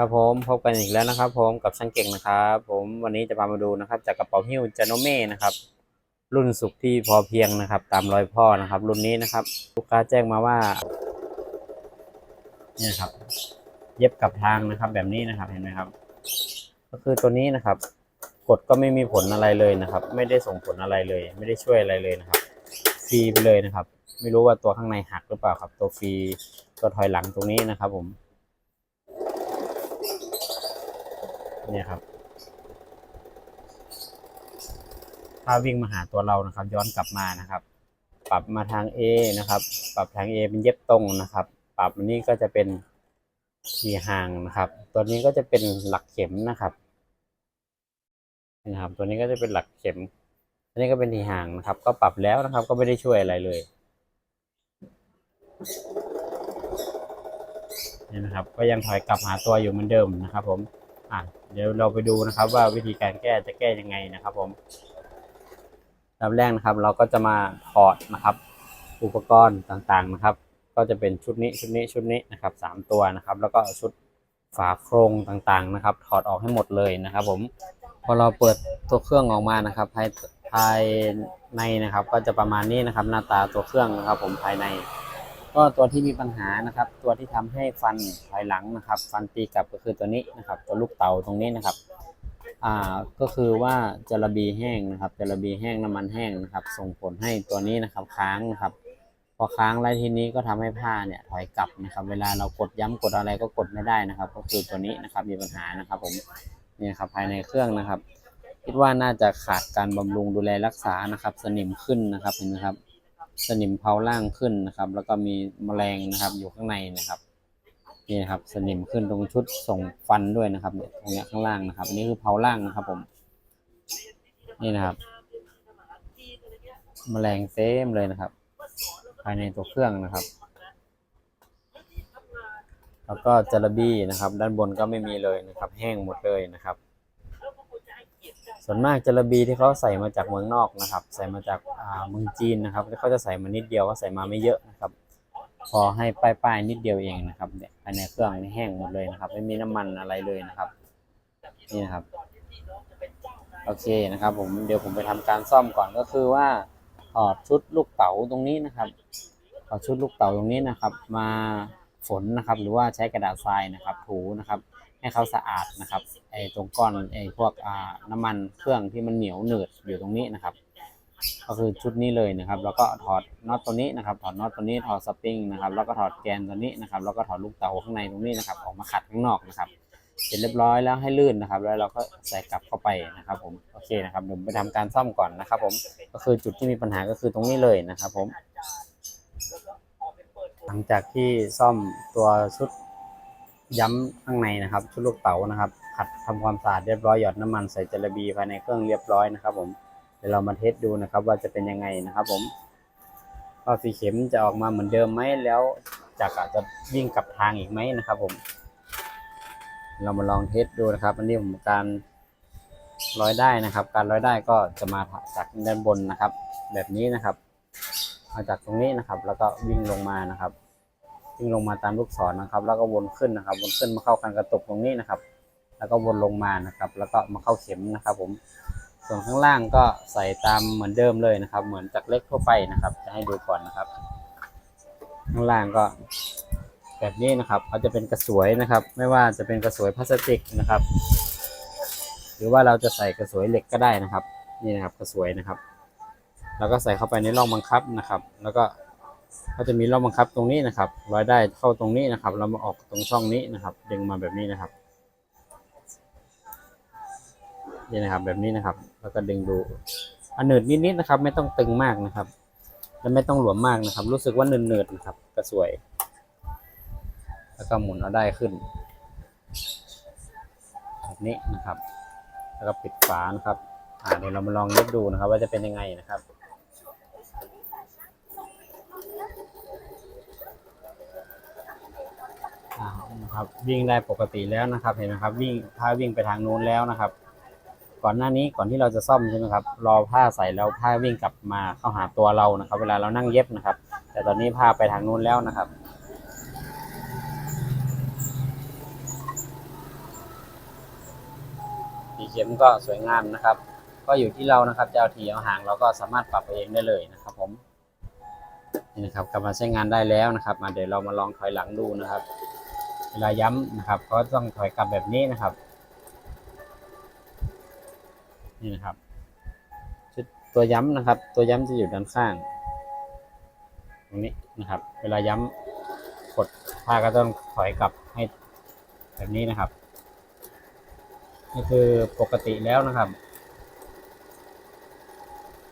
ครับผมพบกันอีกแล้วนะครับ ผมกับช่างเก่งนะครับ ผมวันนี้จะพามาดูนะครับ จากกระเป๋าหิ้วจาโนเม่นะครับ รุ่นสุขที่พอเพียงนะครับ ตามรอยพ่อนะครับ รุ่นนี้นะครับ ลูกค้าแจ้งมาว่าเนี่ยครับ เย็บกับทางนะครับ แบบนี้นะครับเห็นไหมครับ ก็คือตัวนี้นะครับ กดก็ไม่มีผลอะไรเลยนะครับ ไม่ได้ส่งผลอะไรเลย ไม่ได้ช่วยอะไรเลยนะครับฟรีไปเลยนะครับ ไม่รู้ว่าตัวข้างในหักหรือเปล่าครับ ตัวฟรีตัวถอยหลังตรงนี้นะครับ ผม เนี่ยครับ ถ้าวิ่งมาหาตัวเรานะครับ ย้อนกลับมานะครับ ปรับมาทาง A นะครับ ปรับทาง A เป็นเย็บตรงนะครับ ปรับอันนี้ก็จะเป็นทีห่างนะครับ ตัวนี้ก็จะเป็นหลักเข็มนะครับนะครับ ตัวนี้ก็จะเป็นหลักเข็ม อันนี้ก็เป็นทีห่างนะครับ ก็ปรับแล้วนะครับ ก็ไม่ได้ช่วยอะไรเลยนี่นะครับ ก็ยังถอยกลับหาตัวอยู่เหมือนเดิมนะครับ ผม อะ เดี๋ยวเราไปดูนะครับว่าวิธีการแก้จะแก้ยังไงนะครับ ผมลำแรกนะครับ เราก็จะมาถอดนะครับ อุปกรณ์ต่างๆนะครับ ก็จะเป็นชุดนี้ชุดนี้ชุดนี้นะครับสามตัวนะครับ แล้วก็ชุดฝาโครงต่างๆนะครับ ถอดออกให้หมดเลยนะครับ ผมพอเราเปิดตัวเครื่องออกมานะครับ ภายภายในนะครับ ก็จะประมาณนี้นะครับ หน้าตาตัวเครื่องนะครับ ผมภายใน ก็ตัวที่มีปัญหานะครับ ตัวที่ทำให้ฟันถอยหลังนะครับ ฟันตีกลับก็คือตัวนี้นะครับ ตัวลูกเต๋าตรงนี้นะครับอ่าก็คือว่าจระบีแห้งนะครับจระบีแห้งน้ำมันแห้งนะครับ ส่งผลให้ตัวนี้นะครับค้างนะครับ พอค้างแล้วทีนี้ก็ทำให้ผ้าเนี่ยถอยกลับนะครับ เวลาเรากดย้ำกดอะไรก็กดไม่ได้นะครับ ก็คือตัวนี้นะครับมีปัญหานะครับ ผมเนี่ยครับภายในเครื่องนะครับ คิดว่าน่าจะขาดการบำรุงดูแลรักษานะครับ สนิมขึ้นนะครับเห็นไหมครับ สนิมเผาล่างขึ้นนะครับ แล้วก็มีแมลงนะครับ อยู่ข้างในนะครับนี่นะครับสนิมขึ้นตรงชุดส่งฟันด้วยนะครับเนี่ยตรงเนี้ยข้างล่างนะครับอันนี้คือเผาล่างนะครับ ผม นี่นะครับ แมลงเต็มเลยนะครับ ภายในตัวเครื่องนะครับ แล้วก็จระบี้นะครับ ด้านบนก็ไม่มีเลยนะครับ แห้งหมดเลยนะครับ ส่วนมากจระบีที่เขาใส่มาจากเมืองนอกนะครับ ใส่มาจากเมืองจีนนะครับเขาจะใส่มานิดเดียวก็ใส่มาไม่เยอะนะครับ พอให้ป้ายๆนิดเดียวเองนะครับเนี่ยภายในเครื่องนี่แห้งหมดเลยนะครับ ไม่มีน้ำมันอะไรเลยนะครับนี่นะครับโอเคนะครับ ผมเดี๋ยวผมไปทำการซ่อมก่อนก็คือว่าถอดชุดลูกเต๋าตรงนี้นะครับถอดชุดลูกเต๋าตรงนี้นะครับ มาฝนนะครับ หรือว่าใช้กระดาษทรายนะครับ ถูนะครับ ให้เขาสะอาดนะครับไอ้ตรงก้อนไอ้พวกอ่าน้ำมันเครื่องที่มันเหนียวหนืดอยู่ตรงนี้นะครับ ก็คือชุดนี้เลยนะครับ แล้วก็ถอดน็อตตัวนี้นะครับ ถอดน็อตตัวนี้ถอดสปริงนะครับ แล้วก็ถอดแกนตัวนี้นะครับ แล้วก็ถอดลูกเต๋าข้างในตรงนี้นะครับ ออกมาขัดข้างนอกนะครับเสร็จเรียบร้อยแล้วให้ลื่นนะครับ แล้วเราก็ใส่กลับเข้าไปนะครับ ผมโอเคนะครับเดี๋ยวไปทำการซ่อมก่อนนะครับ ผมก็คือจุดที่มีปัญหาก็คือตรงนี้เลยนะครับ ผม หลังจากที่ซ่อมตัวชุด ย้ำข้างในนะครับ ชุดลูกเต๋านะครับขัดทำความสะอาดเรียบร้อยหยอดน้ำมันใส่จระบีภายในเครื่องเรียบร้อยนะครับ ผมเดี๋ยวเรามาเทสดูนะครับ ว่าจะเป็นยังไงนะครับ ผมว่าสีเข็มจะออกมาเหมือนเดิมไหมแล้วจากอาจจะวิ่งกลับทางอีกไหมนะครับ ผม เรามาลองเทสดูนะครับ อันนี้ผมการร้อยได้นะครับ การร้อยได้ก็จะมาจากด้านบนนะครับ แบบนี้นะครับ มาจากตรงนี้นะครับ แล้วก็วิ่งลงมานะครับ วิ่งลงมาตามลูกศรนะครับ แล้วก็วนขึ้นนะครับ วนขึ้นมาเข้าคันกระตุกตรงนี้นะครับ แล้วก็วนลงมานะครับ แล้วก็มาเข้าเข็มนะครับ ผม ส่วนข้างล่างก็ใส่ตามเหมือนเดิมเลยนะครับ เหมือนจากเล็กทั่วไปนะครับ จะให้ดูก่อนนะครับ ข้างล่างก็แบบนี้นะครับเขาจะเป็นกระสวยนะครับ ไม่ว่าจะเป็นกระสวยพลาสติกนะครับ หรือว่าเราจะใส่กระสวยเหล็กก็ได้นะครับ นี่นะครับกระสวยนะครับ แล้วก็ใส่เข้าไปในร่องบังคับนะครับ แล้วก็ ก็จะมีร่องบังคับตรงนี้นะครับรอยได้เข้าตรงนี้นะครับ เรามาออกตรงช่องนี้นะครับ ดึงมาแบบนี้นะครับนี่นะครับ แบบนี้นะครับ แล้วก็ดึงดูอันเนิดนิดๆนะครับ ไม่ต้องตึงมากนะครับ และไม่ต้องหลวมมากนะครับ รู้สึกว่าเนิดๆนะครับ ก็สวย แล้วก็หมุนเอาได้ขึ้นแบบนี้นะครับ แล้วก็ปิดฝานะครับ อ่าเดี๋ยวเรามาลองเย็บดูนะครับ ว่าจะเป็นยังไงนะครับ อ่านะ ครับวิ่งได้ปกติแล้วนะครับเห็นไหมครับวิ่งผ้าวิ่งไปทางนู้นแล้วนะครับ ก่อนหน้านี้ก่อนที่เราจะซ่อมใช่ไหมครับรอผ้าใส่แล้วผ้าวิ่งกลับมาเข้าหาตัวเรานะครับ เวลาเรานั่งเย็บนะครับ แต่ตอนนี้ผ้าไปทางนู้นแล้วนะครับสีเข็มก็สวยงามนะครับ ก็อยู่ที่เรานะครับจะเอาทีเอาห่างเราก็สามารถปรับเองได้เลยนะครับ ผมนี่นะครับกลับมาใช้งานได้แล้วนะครับมาเดี๋ยวเรามาลองถอยหลังดูนะครับ เวลาย้ำนะครับ ก็ต้องถอยกลับแบบนี้นะครับ นี่นะครับชุดตัวย้ำนะครับ ตัวย้ำจะอยู่ด้านข้าง ตรงนี้นะครับ เวลาย้ำกดผ้าก็ต้องถอยกลับให้แบบนี้นะครับนี่คือปกติแล้วนะครับ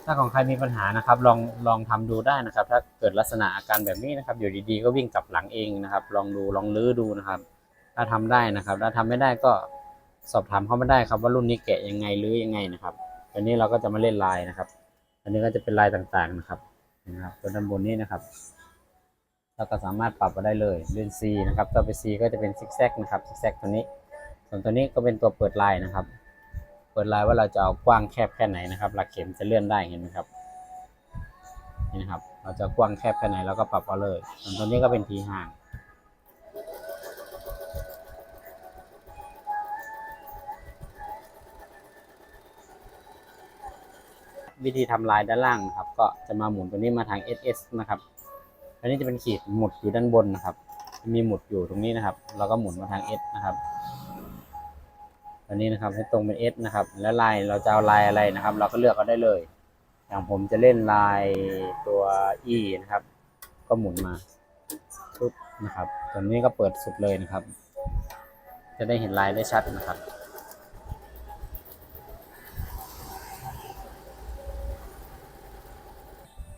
ถ้าของใครมีปัญหานะครับลองลองทำดูได้นะครับ ถ้าเกิดลักษณะอาการแบบนี้นะครับ อยู่ดีๆก็วิ่งกลับหลังเองนะครับ ลองดูลองลื้อดูนะครับ ถ้าทำได้นะครับ ถ้าทำไม่ได้ก็สอบถามเขามาได้ครับว่ารุ่นนี้แกะยังไงหรือยังไงนะครับอันนี้เราก็จะมาเล่นลายนะครับ อันนี้ก็จะเป็นลายต่างๆนะครับนะครับตัวด้านบนนี้นะครับเราก็สามารถปรับมาได้เลยเลื่อน C นะครับ ตัวไป C ก็จะเป็นซิกแซกนะครับซิกแซกตัวนี้ ส่วนตัวนี้ก็เป็นตัวเปิดลายนะครับ ปิดลายว่าเราจะเอากว้างแคบแค่ไหนนะครับ หลักเข็มจะเลื่อนได้เห็นไหมครับ นี่นะครับ เราจะกว้างแคบแค่ไหนเราก็ปรับเอาเลยส่วนตัวนี้ก็เป็นทีห่าง วิธีทำลายด้านล่างนะครับ ก็จะมาหมุนตัวนี้มาทาง SS นะครับ อันนี้จะเป็นขีดหมุดอยู่ด้านบนนะครับ มีหมุดอยู่ตรงนี้นะครับ เราก็หมุนมาทาง S นะครับ อันนี้นะครับให้ตรงเป็น S นะครับ แล้วลายเราจะเอาลายอะไรนะครับ เราก็เลือกเอาได้เลย อย่างผมจะเล่นลายตัว E นะครับ ก็หมุนมาปุ๊บนะครับตัวนี้ก็เปิดสุดเลยนะครับ จะได้เห็นลายได้ชัดนะครับ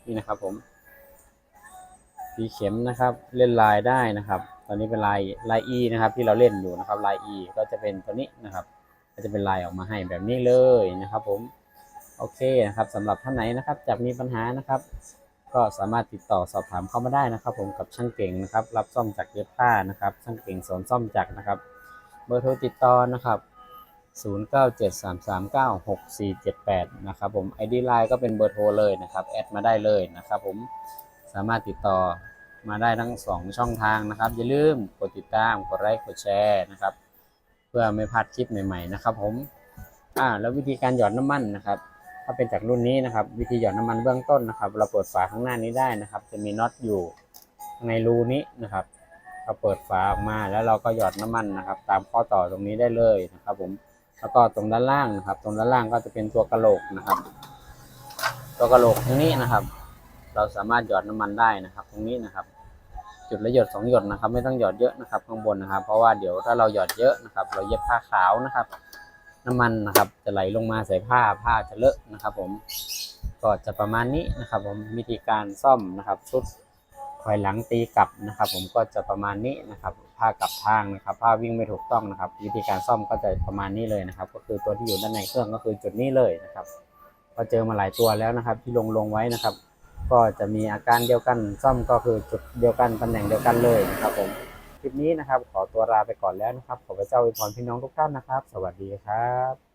นี่นะครับผมสีเข็มนะครับเล่นลายได้นะครับ ตอนนี้เป็นลายลาย E นะครับ ที่เราเล่นอยู่นะครับลาย E ก็จะเป็นตัวนี้นะครับ ก็จะเป็นลายออกมาให้แบบนี้เลยนะครับ ผมโอเคนะครับสำหรับท่านไหนนะครับจะมีปัญหานะครับ ก็สามารถติดต่อสอบถามเข้ามาได้นะครับ ผมกับช่างเก่งนะครับ รับซ่อมจากเย็บผ้านะครับ ช่างเก่งสอนซ่อมจักรนะครับ เบอร์โทรติดต่อนะครับ0973396478นะครับผม ID Line ก็เป็นเบอร์โทรเลยนะครับแอดมาได้เลยนะครับผมสามารถติดต่อมาได้ทั้ง 2 ช่องทางนะครับ อย่าลืมกดติดตามกดไลค์กดแชร์นะครับ เพื่อไม่พลาดคลิปใหม่ๆนะครับ ผม อ่า แล้ววิธีการหยอดน้ำมันนะครับ ถ้าเป็นจากรุ่นนี้นะครับ วิธีหยอดน้ำมันเบื้องต้นนะครับ เราเปิดฝาข้างหน้านี้ได้นะครับ จะมีน็อตอยู่ในรูนี้นะครับเราเปิดฝาออกมาแล้วเราก็หยอดน้ำมันนะครับ ตามข้อต่อตรงนี้ได้เลยนะครับ ผมแล้วก็ตรงด้านล่างนะครับ ตรงด้านล่างก็จะเป็นตัวกระโหลกนะครับ ตัวกระโหลกตรงนี้นะครับ เราสามารถหยอดน้ำมันได้นะครับ ตรงนี้นะครับ จุดละหยดสองหยดนะครับ ไม่ต้องหยอดเยอะนะครับ ข้างบนนะครับ เพราะว่าเดี๋ยวถ้าเราหยอดเยอะนะครับ เราเย็บผ้าขาวนะครับ น้ำมันนะครับจะไหลลงมาใส่ผ้าผ้าจะเลอะนะครับ ผมก็จะประมาณนี้นะครับ ผมวิธีการซ่อมนะครับชุดถอยหลังตีกลับนะครับ ผมก็จะประมาณนี้นะครับผ้ากลับทางนะครับผ้าวิ่งไม่ถูกต้องนะครับ วิธีการซ่อมก็จะประมาณนี้เลยนะครับ ก็คือตัวที่อยู่ด้านในเครื่องก็คือจุดนี้เลยนะครับ ก็เจอมาหลายตัวแล้วนะครับ ที่ลงลงไว้นะครับ ก็จะมีอาการเดียวกันซ่อมก็คือจุดเดียวกันตำแหน่งเดียวกันเลยนะครับผมคลิปนี้นะครับ ขอตัวลาไปก่อนแล้วนะครับขอพระเจ้าอวยพรพี่น้องทุกท่านนะครับ สวัสดีครับ